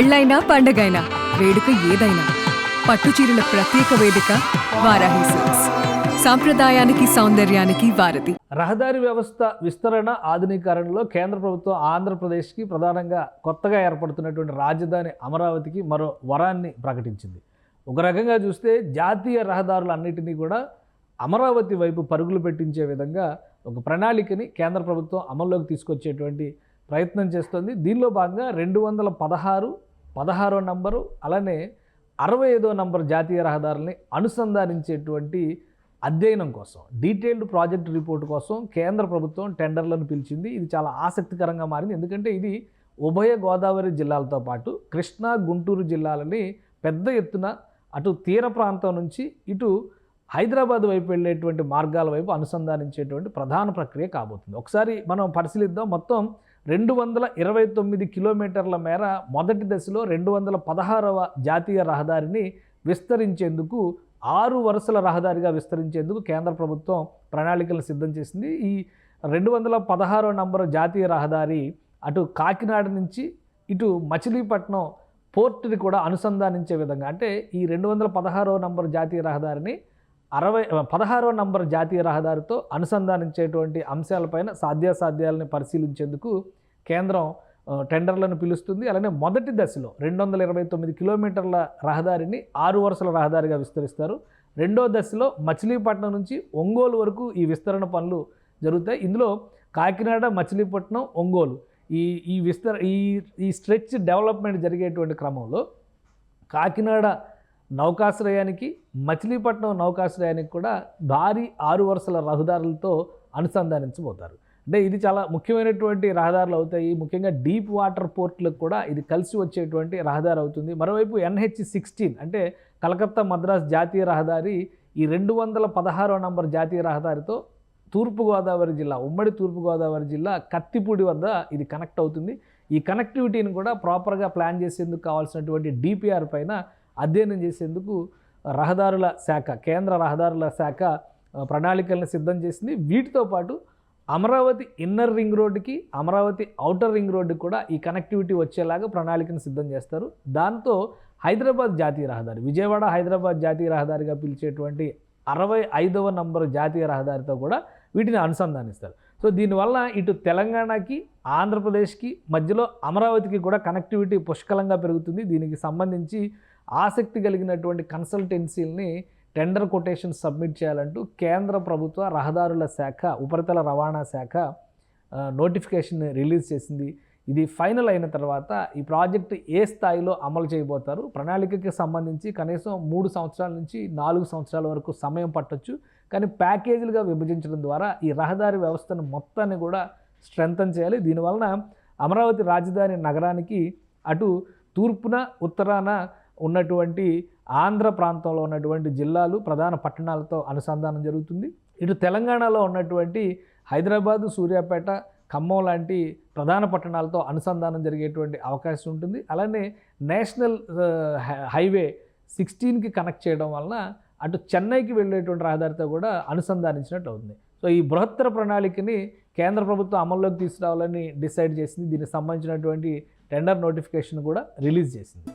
పెళ్ళైనా పండగైనా వేడుక ఏదైనా పట్టుచీరల ప్రత్యేక వేదిక వారాహి సిల్క్స్ సాంప్రదాయానికి సౌందర్యానికి వారధి. రహదారి వ్యవస్థ విస్తరణ ఆధునీకరణలో కేంద్ర ప్రభుత్వం ఆంధ్రప్రదేశ్కి ప్రధానంగా కొత్తగా ఏర్పడుతున్నటువంటి రాజధాని అమరావతికి మరో వరాన్ని ప్రకటించింది. ఒక రకంగా చూస్తే జాతీయ రహదారులన్నిటినీ కూడా అమరావతి వైపు పరుగులు పెట్టించే విధంగా ఒక ప్రణాళికని కేంద్ర ప్రభుత్వం అమల్లోకి తీసుకొచ్చేటువంటి ప్రయత్నం చేస్తోంది. దీనిలో భాగంగా రెండు వందల పదహారు పదహారో నంబరు అలానే అరవై ఐదో నంబర్ జాతీయ రహదారుల్ని అనుసంధానించేటువంటి అధ్యయనం కోసం డీటెయిల్డ్ ప్రాజెక్ట్ రిపోర్ట్ కోసం కేంద్ర ప్రభుత్వం టెండర్లను పిలిచింది. ఇది చాలా ఆసక్తికరంగా మారింది. ఎందుకంటే ఇది ఉభయ గోదావరి జిల్లాలతో పాటు కృష్ణా గుంటూరు జిల్లాలని పెద్ద ఎత్తున అటు తీర ప్రాంతం నుంచి ఇటు హైదరాబాద్ వైపు వెళ్ళేటువంటి మార్గాల వైపు అనుసంధానించేటువంటి ప్రధాన ప్రక్రియ కాబోతుంది. ఒకసారి మనం పరిశీలిద్దాం. మొత్తం రెండు వందల ఇరవై తొమ్మిది కిలోమీటర్ల మేర మొదటి దశలో రెండు వందల పదహారవ జాతీయ రహదారిని విస్తరించేందుకు ఆరు వరుసల రహదారిగా విస్తరించేందుకు కేంద్ర ప్రభుత్వం ప్రణాళికలు సిద్ధం చేసింది. ఈ రెండు వందల పదహారో నంబరు జాతీయ రహదారి అటు కాకినాడ నుంచి ఇటు మచిలీపట్నం పోర్టుని కూడా అనుసంధానించే విధంగా అంటే ఈ రెండు వందల పదహారో నంబరు జాతీయ రహదారిని అరవై పదహారో నంబర్ జాతీయ రహదారితో అనుసంధానించేటువంటి అంశాలపైన సాధ్యాసాధ్యాలని పరిశీలించేందుకు కేంద్రం టెండర్లను పిలుస్తుంది. అలానే మొదటి దశలో రెండు వందల ఇరవై తొమ్మిది కిలోమీటర్ల రహదారిని ఆరు వరుసల రహదారిగా విస్తరిస్తారు. రెండో దశలో మచిలీపట్నం నుంచి ఒంగోలు వరకు ఈ విస్తరణ పనులు జరుగుతాయి. ఇందులో కాకినాడ మచిలీపట్నం ఒంగోలు ఈ ఈ విస్తర ఈ ఈ స్ట్రెచ్ డెవలప్మెంట్ జరిగేటువంటి క్రమంలో కాకినాడ నౌకాశ్రయానికి మచిలీపట్నం నౌకాశ్రయానికి కూడా భారీ ఆరు వరుసల రహదారులతో అనుసంధానించబోతారు. అంటే ఇది చాలా ముఖ్యమైనటువంటి రహదారులు అవుతాయి. ముఖ్యంగా డీప్ వాటర్ పోర్ట్లకు కూడా ఇది కలిసి వచ్చేటువంటి రహదారి అవుతుంది. మరోవైపు ఎన్హెచ్ సిక్స్టీన్ అంటే కలకత్తా మద్రాస్ జాతీయ రహదారి ఈ రెండు వందల పదహారో నంబర్ జాతీయ రహదారితో తూర్పుగోదావరి జిల్లా ఉమ్మడి తూర్పుగోదావరి జిల్లా కత్తిపూడి వద్ద ఇది కనెక్ట్ అవుతుంది. ఈ కనెక్టివిటీని కూడా ప్రాపర్గా ప్లాన్ చేసేందుకు కావాల్సినటువంటి డిపిఆర్ పైన అధ్యయనం చేసేందుకు రహదారుల శాఖ కేంద్ర రహదారుల శాఖ ప్రణాళికలను సిద్ధం చేసింది. వీటితో పాటు అమరావతి ఇన్నర్ రింగ్ రోడ్డుకి అమరావతి ఔటర్ రింగ్ రోడ్డుకి కూడా ఈ కనెక్టివిటీ వచ్చేలాగా ప్రణాళికను సిద్ధం చేస్తారు. దాంతో హైదరాబాద్ జాతీయ రహదారి విజయవాడ హైదరాబాద్ జాతీయ రహదారిగా పిలిచేటువంటి అరవై ఐదవ నంబరు జాతీయ రహదారితో కూడా వీటిని అనుసంధానిస్తారు. సో దీనివల్ల ఇటు తెలంగాణకి ఆంధ్రప్రదేశ్కి మధ్యలో అమరావతికి కూడా కనెక్టివిటీ పుష్కలంగా పెరుగుతుంది. దీనికి సంబంధించి ఆసక్తి కలిగినటువంటి కన్సల్టెన్సీలని టెండర్ కొటేషన్ సబ్మిట్ చేయాలంటూ కేంద్ర ప్రభుత్వ రహదారుల శాఖ ఉపరితల రవాణా శాఖ నోటిఫికేషన్ రిలీజ్ చేసింది. ఇది ఫైనల్ అయిన తర్వాత ఈ ప్రాజెక్ట్ ఏ స్థాయిలో అమలు చేయబోతారు? ప్రణాళికకి సంబంధించి కనీసం మూడు సంవత్సరాల నుంచి నాలుగు సంవత్సరాల వరకు సమయం పట్టొచ్చు. కానీ ప్యాకేజీలుగా విభజించడం ద్వారా ఈ రహదారి వ్యవస్థను మొత్తాన్ని కూడా స్ట్రెంగ్తన్ చేయాలి. దీనివలన అమరావతి రాజధాని నగరానికి అటు తూర్పున ఉత్తరాన ఉన్నటువంటి ఆంధ్ర ప్రాంతంలో ఉన్నటువంటి జిల్లాలు ప్రధాన పట్టణాలతో అనుసంధానం జరుగుతుంది. ఇటు తెలంగాణలో ఉన్నటువంటి హైదరాబాదు సూర్యాపేట ఖమ్మం లాంటి ప్రధాన పట్టణాలతో అనుసంధానం జరిగేటువంటి అవకాశం ఉంటుంది. అలానే నేషనల్ హైవే సిక్స్టీన్కి కనెక్ట్ చేయడం వలన అటు చెన్నైకి వెళ్ళేటువంటి రహదారితో కూడా అనుసంధానించినట్టు అవుతుంది. సో ఈ బృహత్తర ప్రణాళికని కేంద్ర ప్రభుత్వం అమల్లోకి తీసుకురావాలని డిసైడ్ చేసింది. దీనికి సంబంధించినటువంటి టెండర్ నోటిఫికేషన్ కూడా రిలీజ్ చేసింది.